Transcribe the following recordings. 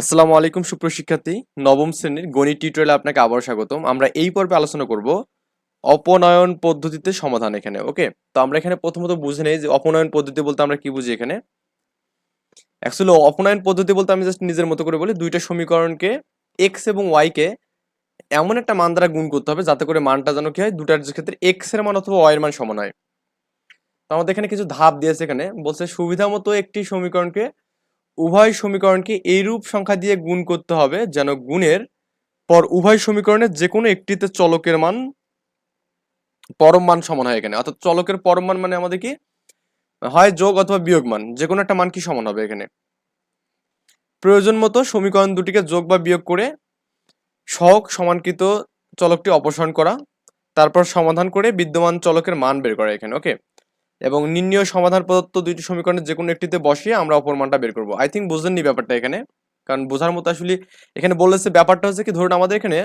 আসসালামু আলাইকুম সুপ্রশিক্ষার্থী নবম শ্রেণির গণিত টিউটোরিয়ালে আপনাকে আবার স্বাগতম। আমরা এই পর্বে আলোচনা করব অপনয়ন পদ্ধতিতে সমাধান এখানে, ওকে? তো আমরা এখানে প্রথমত বুঝে নেই যে অপনয়ন পদ্ধতি বলতে আমরা কি বুঝি এখানে। অ্যাকচুয়ালি অপনয়ন পদ্ধতি বলতে আমি জাস্ট নিজের মতো করে বলি, দুইটা সমীকরণকে এক্স এবং ওয়াই কে এমন একটা মান দ্বারা গুণ করতে হবে যাতে করে মানটা যেন কি হয়, দুটার ক্ষেত্রে এক্সের মান অথবা ওয়াই এর মান সমান হয়। তো আমাদের এখানে কিছু ধাপ দিয়েছে এখানে। বলছে সুবিধা মতো একটি সমীকরণকে উভয় সমীকরণকে এইরূপ সংখ্যা দিয়ে গুণ করতে হবে যেন গুণের পর উভয় সমীকরণের যে কোনো একটিতে চলকের মান পরম মান সমান হয় এখানে। অর্থাৎ চলকের পরম মান মানে আমাদের কি? হয় যোগ অথবা বিয়োগ মান। যে কোনো একটা মান কি সমান হবে এখানে। প্রয়োজন মতো সমীকরণ দুটিকে যোগ বা বিয়োগ করে সহগ সমানকৃত চলকটি অপসারণ করা, তারপর সমাধান করে বিদ্যমান চলকের মান বের করা এখানে। ওকে? এবং নির্ণয় সমাধান প্রদত্ত দুইটি সমীকরণের যে কোনো একটিতে বসিয়ে আমরা অপর মানটা বের করব। আই থিঙ্ক বুঝেননি ব্যাপারটা এখানে। কারণ বোঝার মতো আসলে এখানে বলেছে ব্যাপারটা হচ্ছে কি, ধরুন আমাদের এখানে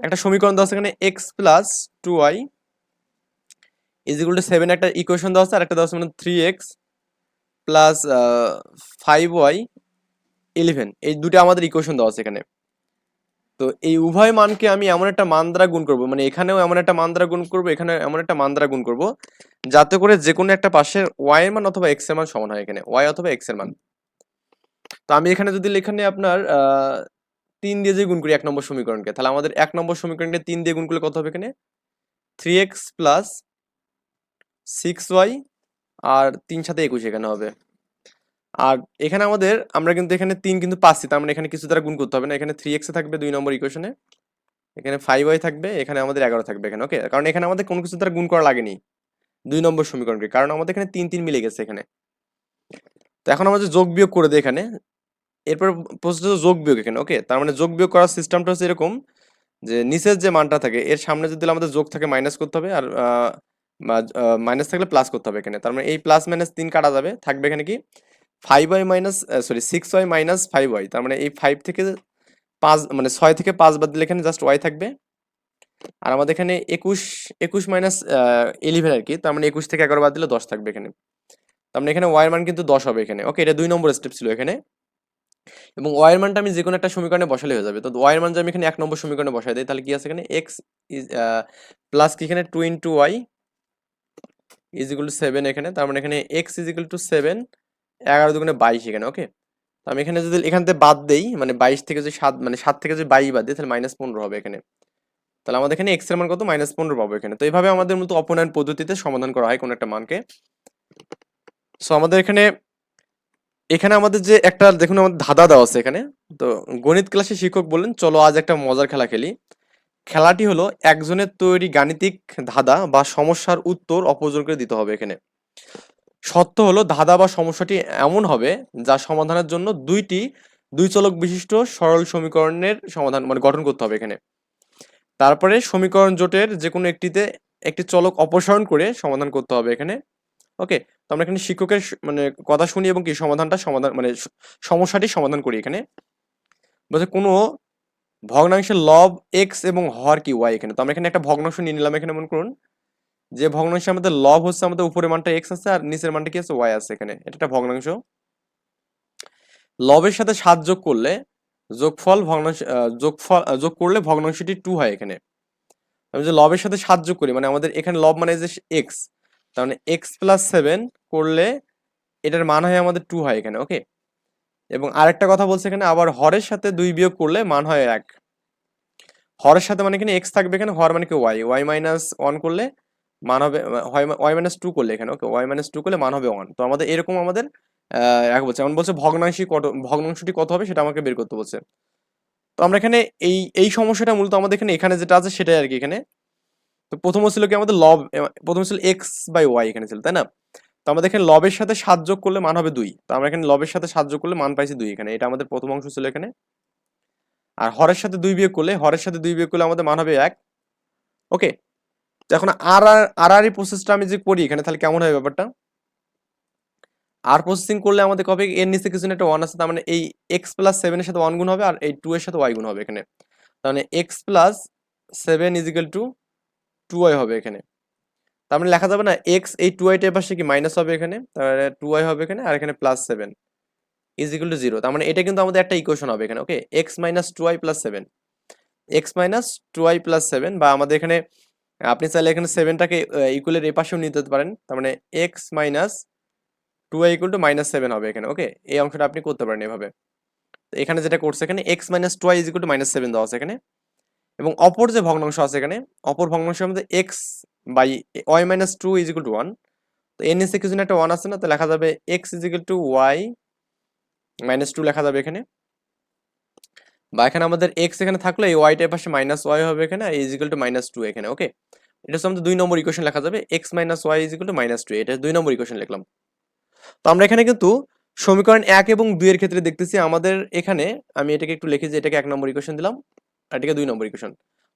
একটা সমীকরণ দেওয়া আছে এখানে X plus two Y is equal to seven একটা ইকুয়েশন দেওয়া আছে আর একটা দেওয়া আছে মানে three X plus five Y eleven এই দুটো আমাদের ইকুয়েশন দেওয়া আছে এখানে। তো এই উভয় মানকে আমি এমন একটা মান দ্বারা গুণ করব মানে এখানেও এমন একটা মান দ্বারা গুণ করব এখানে এমন একটা মান দ্বারা গুণ করব, যাতে করে যে কোনো একটা পাশের ওয়াই এর মান অথবা এক্সের মান সমান হয় এখানে ওয়াই অথবা এক্সের মান। তো আমি এখানে যদি লেখা এখানে আপনার তিন দিয়ে যদি গুণ করি এক নম্বর সমীকরণকে, তাহলে আমাদের এক নম্বর সমীকরণকে তিন দিয়ে গুণ করলে কত হবে এখানে? Three X plus six Y আর তিন সাথে একুশ এখানে হবে। আর এখানে আমাদের, আমরা কিন্তু এখানে তিন কিন্তু পাচ্ছি তার মানে এখানে কিছু দ্বারা গুণ করতে হবে না। এখানে থ্রি এক্সে থাকবে দুই নম্বর ইকুয়েশনে এখানে ফাইভ ওয়াই থাকবে, এখানে আমাদের এগারো থাকবে এখানে ওকে কারণ এখানে আমাদের কোনো কিছু দ্বারা গুণ করা লাগেনি। দুই নম্বর সমীকরণকে কারণ আমাদের এখানে তিন তিন মিলে গেছে এখানে। তো এখন আমাদের যোগ বিয়োগ করে দিই এখানে, এরপর প্রসেস যোগ বিয়োগ এখানে ওকে তার মানে যোগ বিয়োগ করার সিস্টেমটা হচ্ছে এরকম যে নিচের যে মানটা থাকে, এর সামনে যদি আমাদের যোগ থাকে মাইনাস করতে হবে আর মাইনাস থাকলে প্লাস করতে হবে এখানে। তার মানে এই প্লাস মাইনাস তিন কাটা যাবে, থাকবে এখানে কি? Five Y minus sorry six Y minus five Y তার মানে এই ফাইভ থেকে পাঁচ মানে ছয় থেকে পাঁচ বাদ দিলে এখানে জাস্ট ওয়াই থাকবে। আর আমাদের এখানে একুশ একুশ মাইনাস ইলেভেন আর কি, তার মানে একুশ থেকে এগারো বাদ দিলে দশ থাকবে এখানে। তার মানে এখানে ওয়াইয়ের মান কিন্তু দশ হবে এখানে। ওকে এটা দুই নম্বর স্টেপ ছিল এখানে। এবং ওয়াইয়ের মানটা আমি যে কোনো একটা সমীকরণে বসালে হয়ে যাবে। তো ওয়াইয়ের মান যদি আমি এখানে এক নম্বর সমীকরণে বসাই দিই, তাহলে কি আছে এখানে? এক্স ইজ প্লাস কি এখানে? Two into Y is equal to seven এখানে। তার মানে এখানে X is equal to seven এগারো দুগুণে বাইশ এখানে ওকে তো আমি এখানে যদি এখান থেকে বাদ দেই মানে বাইশ থেকে যদি সাত মানে সাত থেকে যদি বাইশ বাদ দিই, তাহলে মাইনাস পনেরো হবে এখানে। তাহলে আমাদের এখানে এক্সের মান কত? মাইনাস পনেরো পাবো এখানে। তো এইভাবে আমাদের মতো অপনয়ন পদ্ধতিতে সমাধান করা হয় কোনো একটা মানকে। সো আমাদের এখানে এখানে আমাদের যে একটা, দেখুন আমাদের ধাঁধা দেওয়া আছে এখানে। তো গণিত ক্লাসে শিক্ষক বললেন, চলো আজ একটা মজার খেলা খেলি। খেলাটি হলো একজনের তৈরি গাণিতিক ধাঁধা বা সমস্যার উত্তর অপরজন করে দিতে হবে এখানে। সত্য হলো ধাঁধা বা সমস্যাটি এমন হবে যা সমাধানের জন্য দুইটি দুই চলক বিশিষ্ট সরল সমীকরণের সমাধান মানে গঠন করতে হবে এখানে। তারপরে সমীকরণ জোটের যে কোনো একটিতে একটি চলক অপসারণ করে সমাধান করতে হবে এখানে। ওকে? তো আমরা এখানে শিক্ষকের মানে কথা শুনি এবং কি সমাধানটা সমাধান মানে সমস্যাটি সমাধান করি এখানে। বলছে কোনো ভগ্নাংশের লব এক্স এবং হর কি ওয়াই এখানে। তো আমরা এখানে একটা ভগ্নাংশ নিয়ে নিলাম এখানে মনে করুন। যে ভগ্নাংশে আমাদের লব হচ্ছে আমাদের উপরের মানটা এক্স আছে আর নিচের মানটা কি আছে? ওয়াই আছে এখানে। এটা একটা ভগ্নাংশ। লবের সাথে সাত যোগ করলে যোগফল ভগ্নাংশ যোগফল যোগ করলে ভগ্নাংশটি টু হয় এখানে। আমি যে লবের সাথে সাত যোগ করি মানে আমাদের এখানে লব মানে যে এক্স তার মানে এক্স প্লাস সেভেন করলে এটার মান হয় আমাদের টু হয় এখানে ওকে এবং আরেকটা কথা বলছে এখানে, আবার হরের সাথে দুই বিয়োগ করলে মান হয় এক। হরের সাথে মানে এখানে এক্স থাকবে এখানে, হর মানে কি ওয়াই ওয়াই মাইনাস ওয়ান করলে মান হবে ওয়াই মাইনাস টু করলে এখানে ওকে ওয়াই মাইনাস টু করলে মান হবে ওয়ান তো আমাদের এরকম আমাদের এক বলছে। এমন বলছে ভগ্নাংশী কত, ভগ্নাংশটি কত হবে সেটা আমাকে বের করতে বলছে। তো আমরা এখানে এই এই সমস্যাটা মূলত আমাদের এখানে এখানে যেটা আছে সেটাই আর কি এখানে। তো প্রথম ছিল কি আমাদের লব প্রথম ছিল এক্স বাই ওয়াই এখানে ছিল, তাই না? তো আমাদের এখানে লবের সাথে সাত যোগ করলে মান হবে দুই। তো আমরা এখানে লবের সাথে সাত যোগ করলে মান পাইছি দুই এখানে। এটা আমাদের প্রথম অংশ ছিল এখানে। আর হরের সাথে দুই বিয়োগ করলে, হরের সাথে দুই বিয়োগ করলে আমাদের মান হবে এক। ওকে এখন আর আর আর প্রসেসটা আমি যে করি এখানে তাহলে কেমন হয় ব্যাপারটা? আর প্রসেসিং করলে আমাদের কবে? এর নিচে কিছু একটা ওয়ান আছে, তার মানে এই এক্স প্লাস সেভেনের সাথে ওয়ান গুণ হবে আর এই টু এর সাথে ওয়াই গুণ হবে এখানে। তার মানে X plus seven is equal to two Y হবে এখানে। তার মানে লেখা যাবে না এক্স এই টু ওয়াইটার পাশে কি মাইনাস হবে এখানে? তাহলে টু ওয়াই হবে এখানে আর এখানে plus seven is equal to zero তার মানে এটা কিন্তু আমাদের একটা ইকুয়েশন হবে এখানে okay x minus two y plus seven x minus two y plus seven বা আমাদের এখানে আপনি চাইলে এখানে সেভেনটাকে ইকুয়ালের এই পাশেও নিতে পারেন। তার মানে X minus two Y equal to minus seven হবে এখানে ওকে এই অংশটা আপনি করতে পারেন এভাবে। তো এখানে যেটা করছে এখানে X minus two Y is to minus seven দেওয়া আছে এখানে। এবং অপর যে ভগ্নাংশ আছে এখানে, অপর ভগ্নাংশের মধ্যে X by Y minus two is two one তো এর নিচে কিছু না একটা ওয়ান আছে না, তো লেখা যাবে X is two Y minus two লেখা যাবে এখানে। বা এখানে আমাদের এক্স এখানে থাকলে এই ওয়াইটার পাশে মাইনাস ওয়াই হবে এখানে আর is equal to minus two এখানে ওকে এটা হচ্ছে আমাদের দুই নম্বর ইকুয়েশন লেখা যাবে X minus Y is equal to minus two এটা দুই নম্বর ইকুয়েশন লিখলাম। তো আমরা এখানে কিন্তু সমীকরণ এক এবং দুইয়ের ক্ষেত্রে দেখতেছি আমাদের এখানে, আমি এটাকে একটু লিখি যে এটাকে এক নম্বর ইকুয়েশন দিলাম, আর এটাকে দুই নম্বর ইকুয়েশন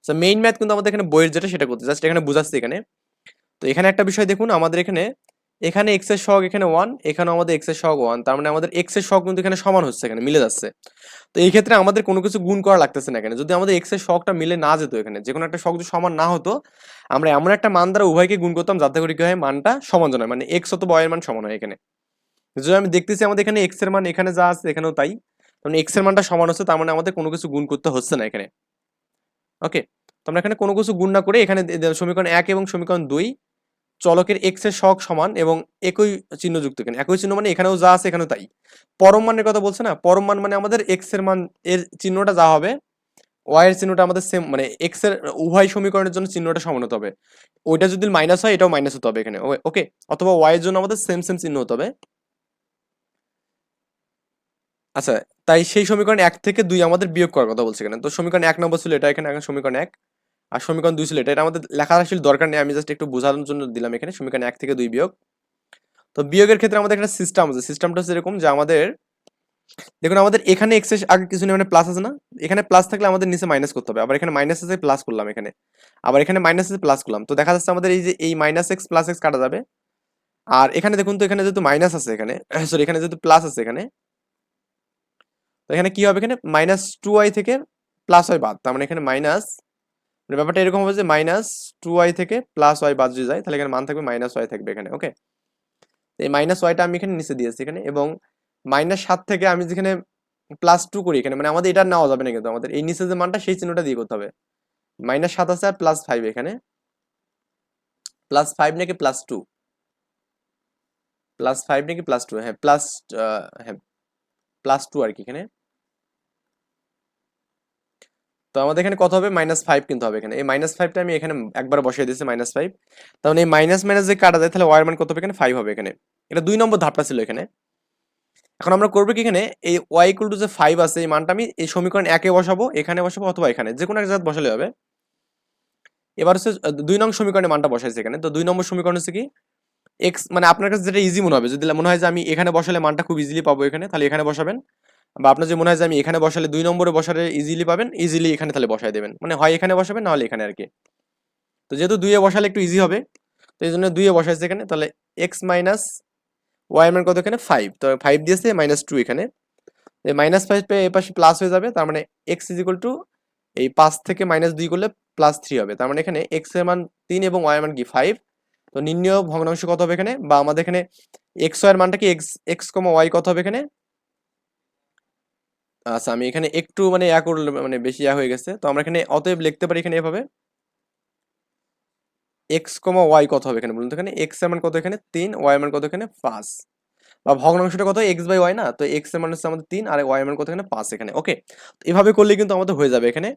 তো মেইন ম্যাথ কিন্তু আমাদের এখানে বইয়ের যেটা, সেটা করতে জাস্ট এখানে বুঝাচ্ছি এখানে। তো এখানে একটা বিষয় দেখুন, আমাদের এখানে এখানে এক্সের সহগ এখানে ওয়ান এখানে আমাদের এক্সের সহগ ওয়ান তার মানে আমাদের এক্সের সহগ কিন্তু এখানে সমান হচ্ছে এখানে, মিলে যাচ্ছে। তো এই ক্ষেত্রে আমাদের কোনো কিছু গুণ করা লাগতেছে না এখানে। যদি আমাদের এক্সের সহগটা মিলে না যেত এখানে যে কোনো একটা সহগ যদি সমান না হতো, আমরা এমন একটা মান দ্বারা উভয়কে গুণ করতাম যাতে করে কি হয়, মানটা সমান হয় মানে এক্স অথবা ওয়াই এর মান সমান হয় এখানে। যদি আমি দেখতেছি আমাদের এখানে এক্সের মান এখানে যা আছে, এখানেও তাই মানে এক্সের মানটা সমান হচ্ছে, তার মানে আমাদের কোনো কিছু গুণ করতে হচ্ছে না এখানে। ওকে তো আমরা এখানে কোনো কিছু গুণ না করে এখানে সমীকরণ এক এবং সমীকরণ দুই চলকের এক্সের শখ সমান এবং একই চিহ্ন যুক্ত এখানে একই চিহ্ন মানে এখানেও যা আছে এখানেও তাই। পরম মানের কথা বলছে না? পরম মান মানে আমাদের এক্সের মান, এর চিহ্নটা যা হবে ওয়াই এর চিহ্নটা আমাদের সেম মানে এক্সের উভয় সমীকরণের জন্য চিহ্নটা সমান হতে হবে। ওইটা যদি মাইনাস হয়, এটাও মাইনাস হতে হবে এখানে। ওকে অথবা ওয়াই এর জন্য আমাদের সেম সেম চিহ্ন হতে হবে। আচ্ছা তাই সেই সমীকরণ এক থেকে দুই আমাদের বিয়োগ করার কথা বলছে এখানে তো সমীকরণ এক নম্বর ছিল, এটা এখানে এখন সমীকরণ এক। আর সমীকরণ দুই ছিল এটা। এটা আমাদের লেখা আসলে দরকার নেই, আমি জাস্ট একটু বোঝানোর জন্য দিলাম এখানে, সমীকরণ এক থেকে দুই বিয়োগ। তো বিয়োগের ক্ষেত্রে আমাদের একটা সিস্টেম আছে। সিস্টেমটা হচ্ছে এরকম যে আমাদের, দেখুন আমাদের এখানে এক্সের আগে কিছু নেই মানে প্লাস আছে না? এখানে প্লাস থাকলে আমাদের নিচে মাইনাস করতে হবে। আবার এখানে মাইনাস আছে প্লাস করলাম এখানে। আবার এখানে মাইনাস আছে প্লাস করলাম। তো দেখা যাচ্ছে আমাদের এই যে এই মাইনাস এক্স প্লাস এক্স কাটা যাবে। আর এখানে দেখুন তো, এখানে যেহেতু মাইনাস আছে এখানে সরি এখানে যেহেতু প্লাস আছে এখানে, তো এখানে কি হবে এখানে? মাইনাস টু ওয়াই থেকে প্লাস ওয়াই বাদ। তার মানে এখানে মাইনাস মানে ব্যাপারটা এরকম হবে যে মাইনাস টু ওয়াই থেকে প্লাস ওয়াই বাদ যদি যায়, তাহলে এখানে মান থাকবে মাইনাস ওয়াই থাকবে এখানে ওকে এই মাইনাস ওয়াইটা আমি এখানে নিচে দিয়েছি এখানে, এবং মাইনাস সাত থেকে আমি যেখানে প্লাস টু করি এখানে মানে আমাদের এটা নেওয়া যাবে না কিন্তু, আমাদের এই নিচে যে মানটা সেই চিহ্নটা দিয়ে করতে হবে। মাইনাস সাত আছে আর প্লাস ফাইভ এখানে। প্লাস ফাইভ নাকি প্লাস টু প্লাস ফাইভ নাকি প্লাস টু হ্যাঁ প্লাস হ্যাঁ প্লাস টু আর কি এখানে। তো আমাদের এখানে কত হবে? মাইনাস ফাইভ কিন্তু হবে এখানে। এই মাইনাস ফাইভটা আমি এখানে একবার বসিয়ে দিয়েছি মাইনাস ফাইভ তাহলে এই মাইনাস মাইনাস যে কাটা যায়, তাহলে ওয়ার মান কত হবে এখানে? ফাইভ হবে এখানে। এটা দুই নম্বর ধাপটা ছিল এখানে। এখন আমরা করব কি এখানে? এই ওয়াই ইকুয়াল টু যে ফাইভ আছে, এই মানটা আমি এই সমীকরণ একে বসাবো, এখানে বসাবো অথবা এখানে। যে কোনো এক জায়গায় বসালে হবে। এবার হচ্ছে দুই নং সমীকরণে মানটা বসাইছে এখানে। তো দুই নম্বর সমীকরণ হচ্ছে কি? এক্স মানে আপনার কাছে যেটা ইজি মনে হবে। যদি মনে হয় যে আমি এখানে বসালে মানটা খুব ইজিলি পাবো এখানে, তাহলে এখানে বসাবেন। বা আপনার যে মনে হয় যে আমি এখানে বসালে দুই নম্বরে বসালে ইজিলি পাবেন ইজিলি এখানে তাহলে বসাই দেবেন। মানে হয় এখানে বসাবেন নাহলে এখানে আর কি তো যেহেতু দুইয়ে বসালে একটু ইজি হবে, তো এই জন্য দুইয়ে বসাইছে এখানে, তাহলে এক্স মাইনাস ওয়াই মান কত এখানে? ফাইভ তো ফাইভ দিয়েছে মাইনাস টু এখানে। মাইনাস ফাইভ পেয়ে এই পাশে প্লাস হয়ে যাবে, তার মানে এক্স ইজ ইকুয়াল টু এই পাঁচ থেকে মাইনাস দুই করলে প্লাস থ্রি হবে। তার মানে এখানে এক্সের মান তিন এবং ওয়াই মান কি? ফাইভ তো নির্ণয় ভগ্নাংশ কত হবে এখানে? বা আমাদের এখানে এক্স ওয়াই এর মানটা কি? এক্স এক্স কমা ওয়াই কত হবে এখানে? আচ্ছা আমি এখানে একটু মানে ইয়া করলে মানে বেশি ইয়া হয়ে গেছে। তো আমরা এখানে অতএব লিখতে পারি এখানে এভাবে। এক্স কমা ওয়াই কত হবে এখানে বলুন তো এখানে। এক্সের মান কত এখানে? তিন ওয়াই মান কত এখানে? পাঁচ। বা ভগ্নাংশটা কত? এক্স বাই ওয়াই না? তো এক্সের মান হচ্ছে আমাদের তিন আর ওয়াই মান কত এখানে? পাঁচ এখানে। ওকে? এভাবে করলে কিন্তু আমাদের হয়ে যাবে এখানে।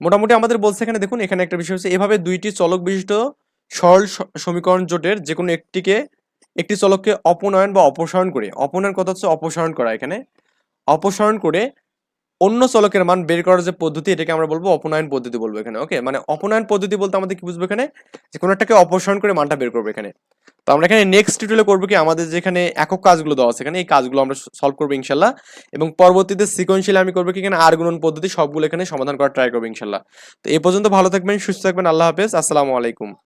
মোটামুটি আমাদের বলছে এখানে দেখুন, এখানে একটা বিষয় হচ্ছে এভাবে দুইটি চলক বিশিষ্ট সরল সমীকরণ জোটের যে কোনো একটিকে, একটি চলককে অপনয়ন বা অপসারণ করে। অপনয়ন কথা হচ্ছে অপসারণ করা এখানে। অপসারণ করে অন্য চলকের মান বের করার যে পদ্ধতি, এটাকে আমরা বলব অপনয়ন পদ্ধতি বলব এখানে ওকে মানে অপনয়ন পদ্ধতি বলতে আমাদের কি বুঝব এখানে? যে কোনো একটাকে অপসারণ করে মানটা বের করব এখানে। তো আমরা এখানে নেক্সট টিউটোরিয়ালে করব কি? আমাদের যেখানে একক কাজগুলো দেওয়া আছে এখানে, এই কাজগুলো আমরা সলভ করব ইনশাল্লাহ। এবং পরবর্তীতে সিকোয়েন্সিয়ালি আমি করব কি? এখানে আর গুণন পদ্ধতি, সবগুলো এখানে সমাধান করার ট্রাই করব ইনশাল্লাহ। তো এই পর্যন্ত ভালো থাকবেন, সুস্থ থাকবেন, আল্লাহ হাফেজ, আসসালামু আলাইকুম।